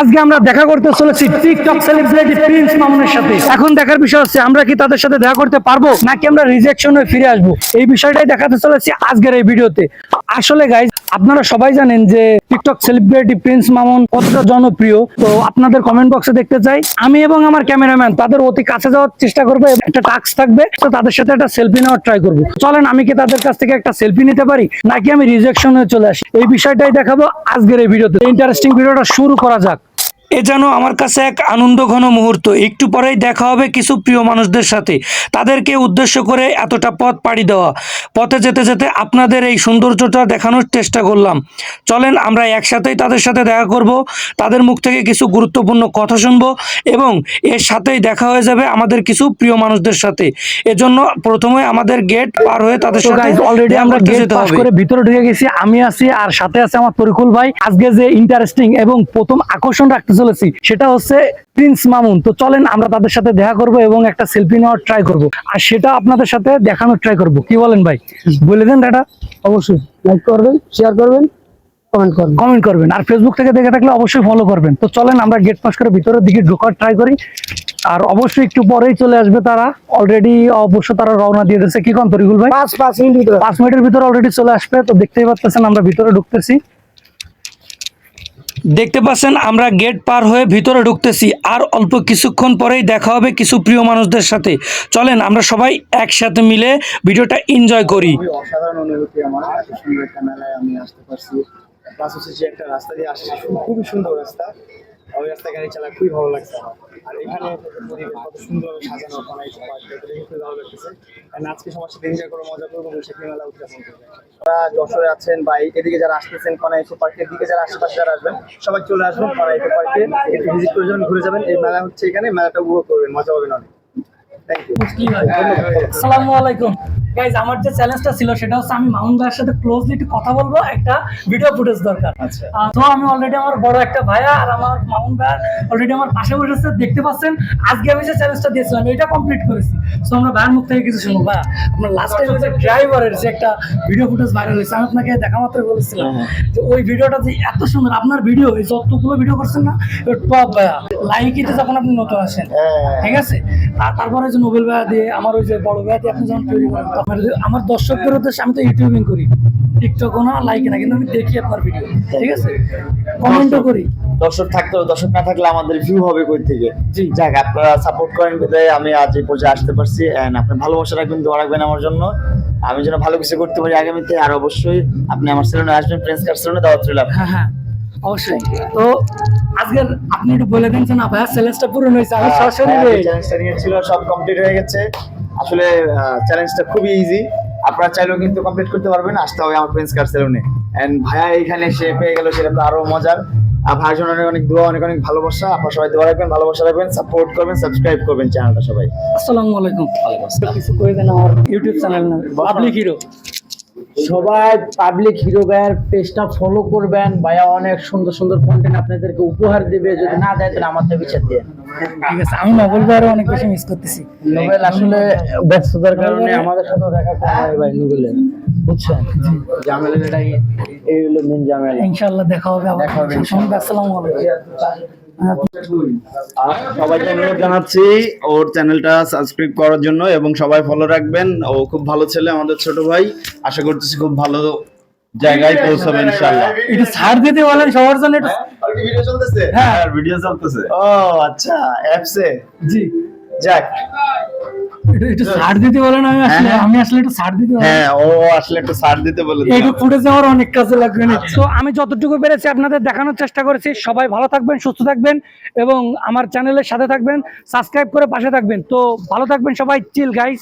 আজকে আমরা দেখা করতে চলেছি টিকটক সেলিব্রিটি প্রিন্স মামুনের সাথে। এখন দেখার বিষয় হচ্ছে, আমরা কি তাদের সাথে দেখা করতে পারব, নাকি আমরা রিজেকশন ফিরে আসব? এই বিষয়টাই দেখাতে চলেছি আজকের এই ভিডিওতে। আসলে গাইজ আপনারা সবাই জানেন যে টিকটক সেলিব্রিটি প্রিন্স মামুন কতটা জনপ্রিয়। তো আপনাদের কমেন্ট বক্সে দেখতে চাই। আমি এবং আমার ক্যামেরাম্যান তাদের অতি কাছে যাওয়ার চেষ্টা করব একটা টাস্ক থাকবে, তো তাদের সাথে একটা সেলফি নেওয়ার ট্রাই করব। চলেন, আমি কি তাদের কাছ থেকে একটা সেলফি নিতে পারি, নাকি আমি রিজেকশন হয়ে চলে আসি? এই বিষয়টাই দেখাবো আজকের এই ভিডিওতে। ইন্টারেস্টিং ভিডিওটা শুরু করা যাক। এ যেন আমার কাছে এক আনন্দ ঘন মুহূর্ত। একটু পরেই দেখা হবে কিছু প্রিয় মানুষদের সাথে। তাদেরকে উদ্দেশ্য করে এতটা পথ পাড়ি দেওয়া। পথে যেতে যেতে আপনাদের এই সৌন্দর্যটা দেখানোর চেষ্টা করলাম। চলেন আমরা একসাথেই তাদের সাথে দেখা করব। তাদের মুখ থেকে কিছু গুরুত্বপূর্ণ কথা শুনব এবং এর সাথেই দেখা হয়ে যাবে আমাদের কিছু প্রিয় মানুষদের সাথে। এজন্য প্রথমে আমাদের গেট পার হয়ে তাদের সাথে অলরেডি আমরা গেট পাস করে ভিতরে ঢুকে গেছি আমি আছি আর সাথে আছে আমার পরিকুল ভাই। আজকে যে ইন্টারেস্টিং এবং প্রথম আকর্ষণ রাখতে চলেছি সেটা হচ্ছে প্রিন্স মামুন। তো চলেন আমরা তাদের সাথে দেখা করব এবং একটা সেলফি নেওয়ার ট্রাই করব। আর সেটা আপনাদের সাথে দেখানোর ট্রাই করব। কি বলেন ভাই? বলে দেন দাদা অবশ্যই লাইক করবেন শেয়ার করবেন কমেন্ট করবেন। আর ফেসবুক থেকে দেখে থাকলে অবশ্যই ফলো করবেন। তো চলেন আমরা গেট পাস করে ভিতরের দিকে ঢোকার ট্রাই করি। আর অবশ্যই একটু পরেই চলে আসবে তারা। অলরেডি অবশ্য তারা রওনা দিয়ে দিয়েছে। কি কোন তরিকুল ভাই? পাঁচ পাঁচ মিনিট পাঁচ মিনিটের ভিতরে অলরেডি চলে আসবে। তো দেখতেই পাচ্ছেন আমরা ভিতরে ঢুকতেছি। দেখতে পাচ্ছেন, আমরা গেট পার হয়ে ভিতরে ঢুকতেছি, আর অল্প কিছুক্ষণ পরেই দেখা হবে কিছু প্রিয় মানুষদের সাথে। চলেন, আমরা সবাই একসাথে মিলে ভিডিওটা এনজয় করি। অসাধারণ অনুভূতি আমার। একটা রাস্তা দিয়ে খুবই সুন্দর রাস্তা। ওই রাস্তায় গাড়ি চালা খুবই ভালো লাগছে আর এখানে কত সুন্দর সাজানো দেখে খুবই ভালো লাগতেছে। কারণ আজকে সবার সাথে এনজয় করে মজা করব বৈশাখী মেলা উদযাপন করব। যারা যশোরে আছেন বা এদিকে যারা আসতেছেন কনা ইকো পার্কের দিকে যারা আশেপাশে যারা আসবেন সবাই চলে আসবেন কনা ইকো পার্কে। একটু ভিজিট করে যাবেন ঘুরে যাবেন। এই মেলা হচ্ছে এখানে মেলাটা উপভোগ করবেন মজা পাবেন অনেক। থ্যাংক ইউ আসসালামু আলাইকুম। গাইজ আমার যে চ্যালেঞ্জটা ছিল সেটা হচ্ছে আমি মামুন ভাইয়ের সাথে ক্লোজলি একটু কথা বলব একটা ভিডিও ফুটেজ দরকার। আচ্ছা। তো আমি অলরেডি আমার বড় একটা ভাইয়া আর আমার মামুন ভাই অলরেডি আমার পাশে বসেছে দেখতে পাচ্ছেন আজকে আমি যে চ্যালেঞ্জটা দিয়েছিলাম এটা কমপ্লিট করেছি। তো আমরা ভাইয়ের মুখ থেকে কিছু শুনব। ভাইয়া আপনার লাস্ট টাইম যে ড্রাইভারের যে একটা ভিডিও ফুটেজ ভাইরাল হয়েছে আমি আপনাকে দেখা মাত্র বলেছিলাম যে ওই ভিডিওটা যে এত সুন্দর আপনার ভিডিও এই যতগুলো ভিডিও করছেন না টপ ভাইয়া। লাইকিতে যখন আপনি নতুন আসেন ঠিক আছে? আর তারপরে যে নোবেল ভাইয়া দিয়ে আমার ওই যে বড় ভাইয়া দিয়ে আপনি যখন তৈরি করেন আমার- দর্শকদের উদ্দেশ্যে আমি তো ইউটিউবিং করি। টিকটকও না লাইক না কিন্তু আমি দেখি আপনার ভিডিও ঠিক আছে? কমেন্টও করি। দর্শক থাকতে দর্শক না থাকলে আমাদের ভিউ হবে কই থেকে? জি। যাক আপনারা সাপোর্ট করেন বিধায় আমি আজ এই পর্যায়ে আসতে পারছি। এন্ড আপনার ভালোবাসা রাখবেন দোয়া রাখবেন আমার জন্য। আমি যেন ভালো কিছু করতে পারি আগামীতে আর অবশ্যই আপনি আমার সেলুনে আসবেন ফ্রেন্ডস কার সেলুনে দাওয়াত রইলাম হ্যাঁ হ্যাঁ। অবশ্যই। তো আজকের আপনি একটু বলে দিন যে না ভাইয়া চ্যালেঞ্জটা পূরণ হয়েছে। আমি সরাসরি রে- চ্যালেঞ্জটা নিয়েছিল সব কমপ্লিট হয়ে গেছে। আসলে চ্যালেঞ্জটা খুবই ইজি আপনারা চাইলেও কিন্তু কমপ্লিট করতে পারবেন। আসতে হবে আমার ফ্রেন্ডস কার সেলুনে এন্ড ভাইয়া এখানে সে পেয়ে গেল সেটা তো আরও মজার। আর ভাইয়ের জন্য অনেক অনেক দোয়া অনেক অনেক ভালোবাসা। আপনারা সবাই দোয়া রাখবেন ভালোবাসা রাখবেন সাপোর্ট করবেন সাবস্ক্রাইব করবেন চ্যানেলটা সবাই। আসসালামু আলাইকুম। কিছু করে দেন আমার ইউটিউব চ্যানেল না পাবলিক হিরো সবাই পাবলিক হিরো ভাইয়ের পেজটা ফলো করবেন। ভাইয়া অনেক সুন্দর সুন্দর কন্টেন্ট আপনাদেরকে উপহার দেবে। যদি না দেয় তাহলে আমাদের বিচার দিয়ে। ঠিক আছে আমি ভাইয়েরও অনেক বেশি মিস করতেছি। নোবেল আসলে ব্যস্ততার কারণে আমাদের সাথে দেখা করা হয় ভাই নোবেলের বুঝছেন? এই হলো মেন ঝামেলা। ইনশাআল্লাহ দেখা হবে আবার। দেখা হবে সঙ্গে আসসালামু আলাইকুম। সবাইকে অনুরোধ জানাচ্ছি ওর চ্যানেলটা সাবস্ক্রাইব করার জন্য এবং সবাই ফলো রাখবেন। ও খুব ভালো ছেলে আমাদের ছোট ভাই। আশা করতেছি খুব ভালো জায়গায় পৌঁছাবে ইনশাআল্লাহ। একটু ছাড় দিতে বলেন সবার জন্য ভিডিও চলতেছে? হ্যাঁ ভিডিও চলতেছে। ও আচ্ছা অ্যাপসে জি। যাক। ছাড় দিতে আমি আসলে হ্যাঁ। আমি আসলে একটু ছাড় দিতে হ্যাঁ ও আসলে একটু ছাড় দিতে বলে দিলাম। ফুটেজ আমার অনেক কাজে লাগবে না। তো আমি যতটুকু পেরেছি আপনাদের দেখানোর চেষ্টা করেছি। সবাই ভালো থাকবেন সুস্থ থাকবেন এবং আমার চ্যানেলের সাথে থাকবেন সাবস্ক্রাইব করে পাশে থাকবেন। তো ভালো থাকবেন সবাই। চিল গাইস